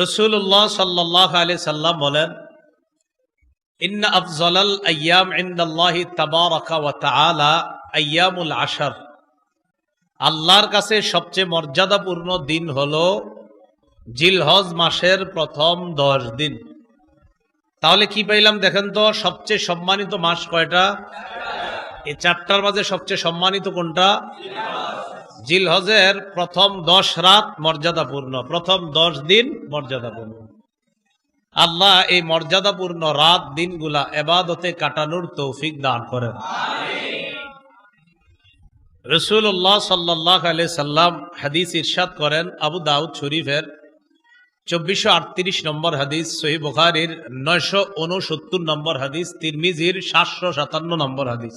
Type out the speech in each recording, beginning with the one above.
রসুল্লাহ সাল্লাহ আলি সাল্লাম বলেন, ইন্না আফজলাল আয়াম ইন্দাল্লাহি তাবারাকা ওয়া তাআলা আয়ামুল আশার। আল্লাহর কাছে সবচেয়ে মর্যাদাপূর্ণ দিন হলো জিলহজ মাসের প্রথম দশ দিন। তাহলে কি পাইলাম দেখেন তো, সবচেয়ে সম্মানিত মাস কয়টা? এই চারটার মাঝে সবচেয়ে সম্মানিত কোনটা? জিলহজের প্রথম দশ রাত মর্যাদাপূর্ণ, প্রথম দশ দিন মর্যাদাপূর্ণ। আল্লাহ এই মর্যাদাপূর্ণ রাত দিনগুলা এবাদতে কাটানোর তৌফিক দান করেন। রসুল্লাহ সাল্লাহ আলি সাল্লাম হাদিস ইরশাদ করেন আবু দাউদ শরীফের চব্বিশশো আটত্রিশ নম্বর হাদিস সহি বুখারির নয়শো উনসত্তর নম্বর হাদিস, তিরমিজির সাতশো সাতান্ন নম্বর হাদিস।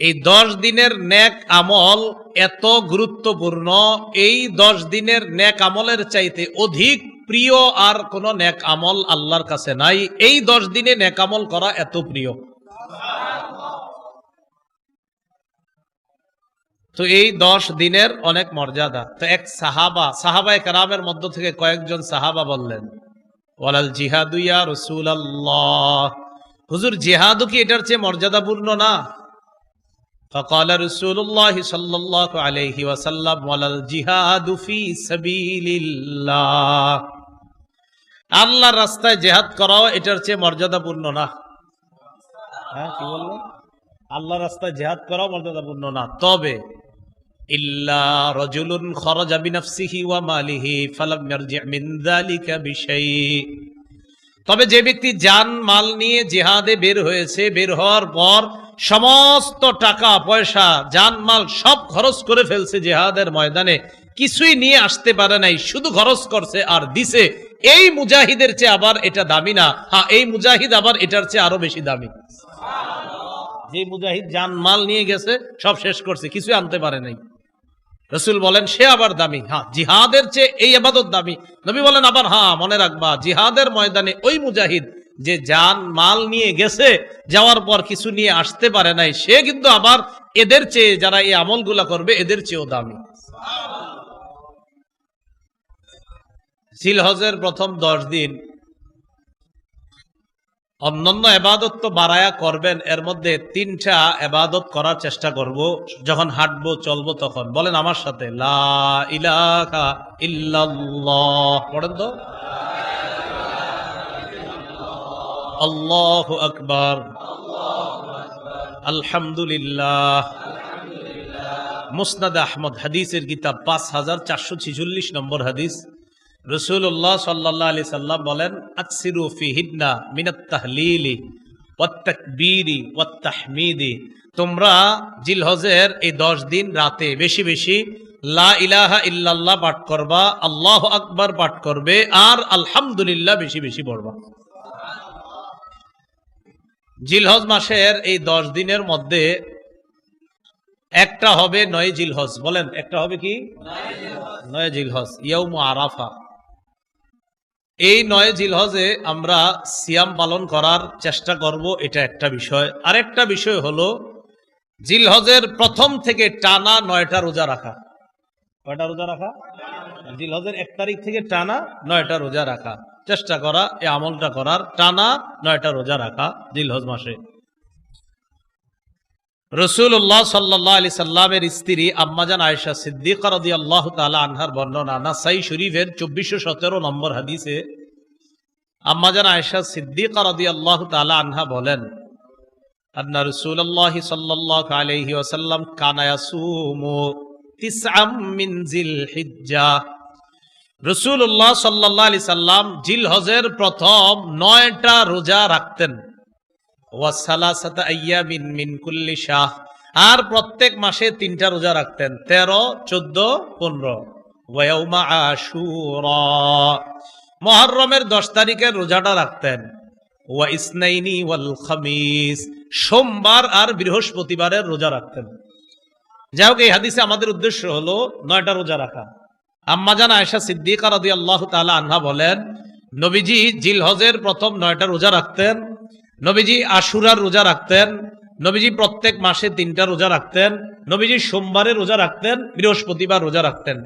এই দশ দিনের নেক আমল এত গুরুত্বপূর্ণ, এই দশ দিনের নেক আমলের চাইতে অধিক প্রিয় আর কোন নেক আমল আল্লাহর কাছে নাই। এই দশ দিনে নেক আমল করা এত প্রিয়। তো এই দশ দিনের অনেক মর্যাদা। তো এক সাহাবা, সাহাবায় কারামের মধ্য থেকে কয়েকজন সাহাবা বললেন, ওয়ালাল জিহাদুয়া রসুল আল্লাহ হুজুর জিহাদু কি এটার চেয়ে মর্যাদাপূর্ণ না? فقال رسول الله صلى الله عليه وسلم ولا الجهاد في سبيل الله আল্লাহর রাস্তায় জেহাদ করাও এটার চেয়ে মর্যাদাপূর্ণ না হ্যাঁ কি বললেন আল্লাহর রাস্তায় জেহাদ করাও মর্যাদাপূর্ণ না তবে ইল্লা রজুলুন খরজা বিনাফসিহি ওয়া মালিহি ফালাম ইয়ারজি মিন যালিকা বিশাই তবে যে ব্যক্তি জান মাল নিয়ে জিহাদে বের হয়েছে বের হওয়ার পর সমস্ত টাকা, পয়সা জান মাল সব খরচ করে ফেলছে জেহাদের ময়দানে। কিছুই নিয়ে আসতে পারে নাই, শুধু খরচ করছে আর দিছে। এই মুজাহিদের চেয়ে আবার এটা দামি না। হ্যাঁ এই মুজাহিদ আবার এটার চেয়ে আরও বেশি দামি। যে মুজাহিদ জান মাল নিয়ে গেছে, সব শেষ করছে, কিছুই আনতে পারে নাই। রসুল বলেন, সে আবার দামি। হ্যাঁ জিহাদের চেয়ে এই আবাদত দামি। নবী বলেন আবার হ্যাঁ মনে রাখবা, জিহাদের ময়দানে ওই মুজাহিদ যে জান মাল নিয়ে গেছে, যাওয়ার পর কিছু নিয়ে আসতে পারে নাই, সে কিন্তু আবার এদের চেয়ে যারা এই আমলগুলা করবে, এদের চেয়েও দামি। সিলহজের প্রথম দশ দিন অন্যান্য এবাদত তো বাড়ায়া করবেন, এর মধ্যে তিনটা এবাদত করার চেষ্টা করব, যখন হাঁটবো, চলবো তখন। বলেন আমার সাথে, লা ইলাহা ইল্লাল্লাহ। পড়েন তো? আল্লাহু আকবার। আলহামদুলিল্লাহ। মুসনাদ আহমদ, হাদিসের কিতাব পাঁচ হাজার চারশো ছিচল্লিশ নম্বর হাদিস। রসুল্লাহ সাল্লাহ আলি সাল্লাম বলেন, আকসিরু ফিহিদনা মিনাত তাহলিলি ওয়াত্তাকবীরি ওয়াত্তাহমিদি তোমরা জিলহজের এই দশ দিন রাতে বেশি বেশি লা ইলাহা ইল্লাল্লাহ পাঠ করবা, আল্লাহ আকবার পাঠ করবে, আর আলহামদুলিল্লাহ বেশি বেশি পড়বা। জিলহজ মাসের এই দশ দিনের মধ্যে একটা হবে নয় জিলহজ, বলেন, একটা হবে কি? নয় জিলহজ ইয়ৌম আরাফা। এই নয় জিলহজে আমরা সিয়াম পালন করার চেষ্টা করব, এটা একটা বিষয়। আরেকটা বিষয় হলো, জিলহজের প্রথম থেকে টানা নয়টা রোজা রাখা। কয়টা রোজা রাখা? জিলহজের এক তারিখ থেকে টানা নয়টা রোজা রাখা। চেষ্টা করা এই আমলটা করার। টানা নয়টা রোজা রাখা জিলহজ মাসে। রসুল্লাহ সাল্লাহ আলি সাল্লামের স্ত্রী আম্মাজান আয়েশা সিদ্দিক আল্লাহ তালা আনহার বর্ণনা নাসাই শরীফের চব্বিশশো সতেরো নম্বর হাদিসে আম্মাজান আয়েশা সিদ্দিক রদি আল্লাহ তালা আনহা বলেন, আন্না রসুল্লাহ সাল্লাহ আলহি কানায়াসুমু তিসআম মিন জিল হিজ্জা রসুল্লাহ সাল্লাহ আলি সাল্লাম জিল হজের প্রথম নয়টা রোজা রাখতেন। শাহ। আর প্রত্যেক মাসে তিনটা রোজা রাখতেন, তেরো, চোদ্দ, পনেরো। মহরমের দশ তারিখের রোজাটা রাখতেন। ওয়া ইসনাইনি ওয়াল খামিস। সোমবার আর বৃহস্পতিবারের রোজা রাখতেন। যাই হোক, এই হাদিসে আমাদের উদ্দেশ্য হলো নয়টা রোজা রাখা। আম্মাজান আয়েশা সিদ্দিকা রাদি আল্লাহ তালা আনহা বলেন, নবীজি জিলহজের প্রথম নয়টা রোজা রাখতেন, নবীজি আশুরার রোজা রাখতেন, নবীজি প্রত্যেক মাসে তিনটা রোজা রাখতেন, নবীজি সোমবারে রোজা রাখতেন, বৃহস্পতিবার রোজা রাখতেন।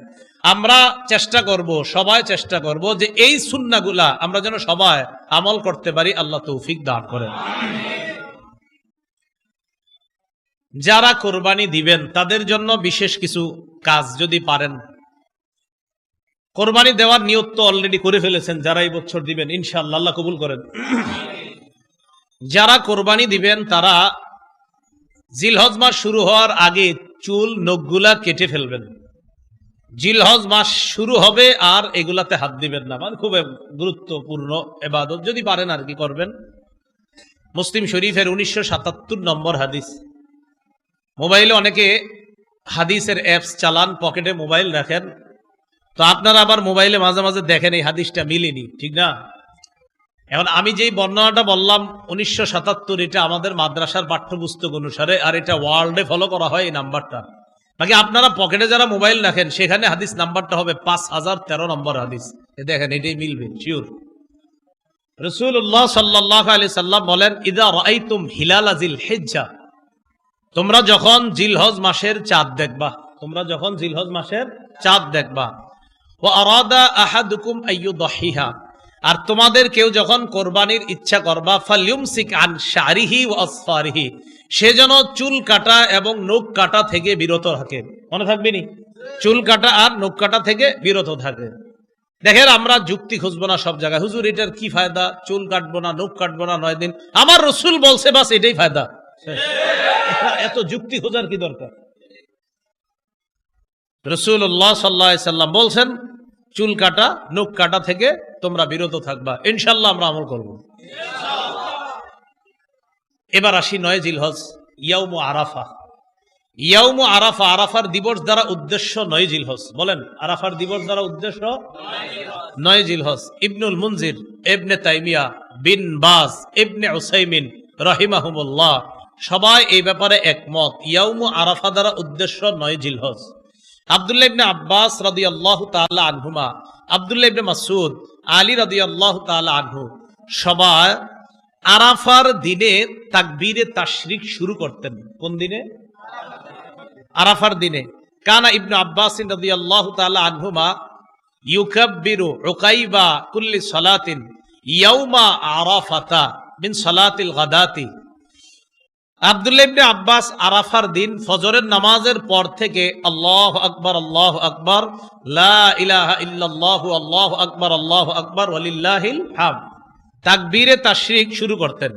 আমরা চেষ্টা করব, সবাই চেষ্টা করব যে এই সুন্নাগুলা আমরা যেন সবাই আমল করতে পারি, আল্লাহ তৌফিক দান করেন। যারা কোরবানি দিবেন, তাদের জন্য বিশেষ কিছু কাজ যদি পারেন কোরবানি দেওয়ার নিয়ত তো অলরেডি করে ফেলেছেন, যারা এই বছর দিবেন, ইনশাআল্লাহ, আল্লাহ কবুল করেন। যারা কোরবানি দিবেন, তারা জিলহজ মাস শুরু হওয়ার আগে চুল, নখগুলা কেটে ফেলবেন। জিলহজ মাস শুরু হবে আর এগুলাতে হাত দিবেন না। মানে খুব গুরুত্বপূর্ণ এবাদত। যদি পারেন আর কি করবেন। মুসলিম শরীফের উনিশশো সাতাত্তর নম্বর হাদিস। মোবাইলে অনেকে হাদিসের অ্যাপস চালান, পকেটে মোবাইল রাখেন। তো আপনারা আবার মোবাইলে মাঝে মাঝে দেখেন এই হাদিসটা মিলেনি, ঠিক না? এখন আমি যেই বর্ণনাটা বললাম, উনিশশো সাতাত্তর, এটা আমাদের মাদ্রাসার পাঠ্যপুস্তক অনুসারে, আর এটা ওয়ার্ল্ডে ফলো করা হয় এই নাম্বারটা। বাকি আপনারা পকেটে যারা মোবাইল রাখেন, সেখানে হাদিস নাম্বারটা হবে পাঁচ হাজার তেরো নম্বর হাদিস। দেখেন, এটাই মিলবে শিওর রসুল্লাহ সাল্লাহ আলি সাল্লাম বলেন, ইদা রাইতুম হিলাল আজিল হেজ্জা তোমরা যখন জিলহজ মাসের চাঁদ দেখবা, তোমরা যখন জিলহজ মাসের চাঁদ দেখবা আর তোমাদের কেউ যখন কোরবানির ইচ্ছা করবা ফালিউমসিক আন আসফারিহি, সে যেন চুল কাটা এবং নখ কাটা থেকে বিরত থাকে। মনে থাকবে নি? চুল কাটা আর নখ কাটা থেকে বিরত থাকে। দেখেন, আমরা যুক্তি খুঁজবো না সব জায়গায়। হুজুর, এটার কি ফায়দা? চুল কাটবো না, নখ কাটবো না, নয় দিন। আমার রসুল বলছে, বাস এটাই ফায়দা। এত যুক্তি খোঁজার কি দরকার? রসুল্লাহ সাল্লাহ সাল্লাম বলছেন, চুল কাটা নখ কাটা থেকে তোমরা বিরত থাকবা। ইনশাল্লাহ আমরা আমল করব। এবার আসি নয় জিলহজ, ইয়াউমু আরাফা। ইয়াউমু আরাফা, আরাফার দিবস দ্বারা উদ্দেশ্য নয় জিলহজ। বলেন, আরাফার দিবস দ্বারা উদ্দেশ্য নয় জিলহজ। ইবনুল মুনজির এবনে তাইমিয়া বিন বাস ইবনে উসাইমিন রহিমাহুমুল্লাহ সবাই এই ব্যাপারে একমত। ইয়াউমু আরাফা দ্বারা উদ্দেশ্য নয় জিলহজ। আবদুল্লাহ ইবনে আব্বাস রাদিয়াল্লাহু তাআলা আনহুমা, আবদুল্লাহ ইবনে মাসুদ আলী রাদিয়াল্লাহু তাআলা আনহু, সবাই আরাফার দিনে তাকবীরে তাশরিক শুরু করতেন। কোন দিনে? আরাফার দিনে। কানা ইবনু আব্বাস রাদিয়াল্লাহু তাআলা আনহুমা, ইউকাব্বিরু উকাইবা কুল্লি সালাতিন ইয়াউমা আরাফাতা মিন সালাতিল গাদাতি। আবদুল্লাহ আব্বাস আরাফার দিন ফজরের নামাজের পর থেকে আল্লাহ আকবার আল্লাহ আকবার আল্লাহু আকবার আল্লাহু আকবার তাকবীরে শুরু করতেন।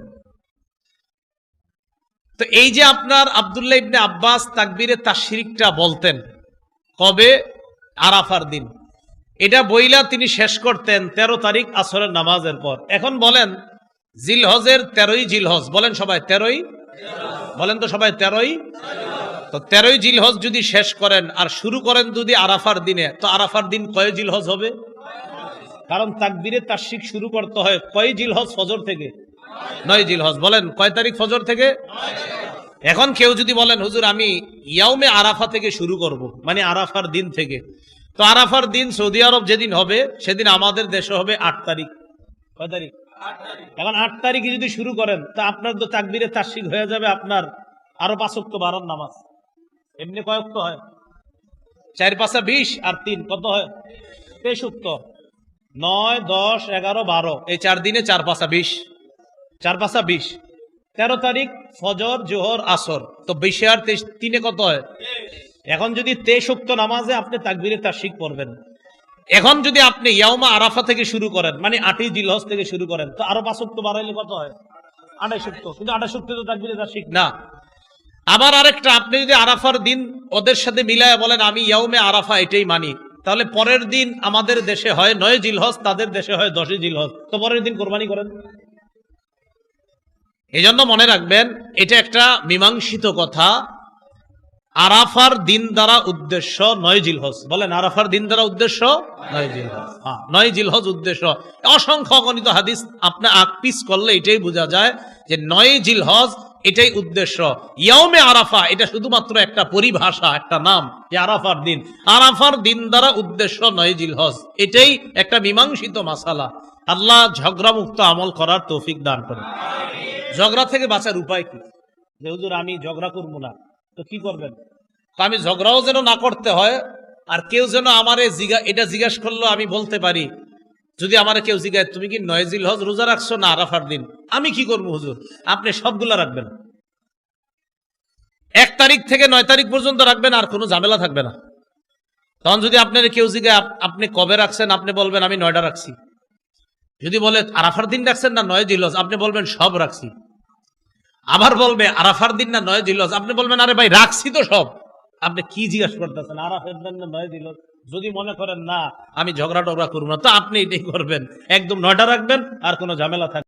তো এই যে আপনার আবদুল্লাহ ইবনে আব্বাস তাকবীরে তাশরিকটা বলতেন, কবে? আরাফার দিন। এটা বইলা তিনি শেষ করতেন ১৩ তারিখ আসরের নামাজের পর। এখন বলেন, জিলহজের তেরোই জিলহজ, বলেন সবাই, তেরোই বলেন তো সবাই তেরোই? তো তেরোই জিলহজ যদি শেষ করেন, আর শুরু করেন যদি আরাফার দিনে, তো আরাফার দিন কয় জিলহজ হবে? কারণ তাকবীরে তাশরিক শুরু করতে হয় কয় জিলহজ ফজর থেকে? নয় জিলহজ। বলেন, কয় তারিখ ফজর থেকে? এখন কেউ যদি বলেন, হুজুর, আমি ইয়াউমে আরাফা থেকে শুরু করব মানে আরাফার দিন থেকে। তো আরাফার দিন সৌদি আরব যেদিন হবে, সেদিন আমাদের দেশে হবে আট তারিখ। কয় তারিখ? এখন আট তারিখে যদি শুরু করেন তা আপনার তো তাকবিরে তাসিক হয়ে যাবে আপনার আরও পাঁচক্ত বারোর নামাজ। এমনি কয়েকত হয়? চার পাঁচা বিশ আর তিন কত হয়? তেষট্ট নয় দশ এগারো বারো। এই চার দিনে চার পাঁচা বিশ। চার পাঁচা বিশ। তেরো তারিখ ফজর জোহর আসর। তো বিশে আর তিনে কত হয়? এখন যদি তেষট্ট নামাজে আপনি তাকবিরে তাসিক পড়বেন এখন যদি আপনি ইয়াউমা আরাফা থেকে শুরু করেন মানে আটই জিলহজ থেকে শুরু করেন, তো আরও পাঁচক্ত বাড়াইলে কত হয়? আড়াই সপ্তাহ। কিন্তু আড়াই সপ্তাহ তো তাকবিরে তাসিক না। আবার আরেকটা, আপনি যদি আরাফার দিন ওদের সাথে মিলায় বলেন, আমি ইয়াউমে আরাফা এটাই মানি। তাহলে পরের দিন আমাদের দেশে হয় নয় জিলহজ, তাদের দেশে হয় দশই জিলহজ। তো পরের দিন কোরবানি করেন। এই জন্য মনে রাখবেন, এটা একটা মীমাংসিত কথা। আরাফার দিন দ্বারা উদ্দেশ্য নয় জিলহজ। বলেন, আরাফার দিন দ্বারা উদ্দেশ্য নয় জিলহজ। হ্যাঁ নয় জিলহজ উদ্দেশ্য। অসংখ্য অগণিত হাদিস আপনি আকপিস করলে এটাই বোঝা যায় যে নয় জিলহজ এটাই উদ্দেশ্য। ইয়মে আরাফা, এটা শুধুমাত্র একটা পরিভাষা, একটা নাম, যে আরাফার দিন। আরাফার দিন দ্বারা উদ্দেশ্য নয় জিলহজ, এটাই একটা মীমাংসিত মাসালা। আল্লাহ ঝগড়া মুক্ত আমল করার তৌফিক দান করেন। ঝগড়া থেকে বাঁচার উপায় কি? হুজুর, আমি ঝগড়া করব না। তো কি করবেন? আমি ঝগড়াও যেন না করতে হয়, আর কেউ যেন আমার এটা জিজ্ঞাসা করল আমি বলতে পারি। যদি আমার কেউ জিজ্ঞাসা তুমি কি নয়জিল হজ রোজা রাখছো না আরাফার দিন? আমি কি করব হুজুর? আপনি সবগুলা রাখবেন। এক তারিখ থেকে নয় তারিখ পর্যন্ত রাখবেন, আর কোনো ঝামেলা থাকবে না। তখন যদি আপনার কেউ জিজ্ঞাসা আপ- আপনি কবে রাখছেন? আপনি বলবেন, আমি নয়টা রাখছি। যদি বলে, আরাফার দিন রাখছেন না নয় জিলস আপনি বলবেন, সব রাখছি। আবার বলবে, আরাফার দিন না নয় দিল আপনি বলবেন, আরে ভাই, রাখছি তো সব। আপনি কি জিজ্ঞাসা করতেছেন? আরাফের দিন না নয় দিল যদি মনে করেন, না, আমি ঝগড়া টগড়া করব না, তো আপনি এটাই করবেন। একদম নয়টা রাখবেন, আর কোনো ঝামেলা থাকবে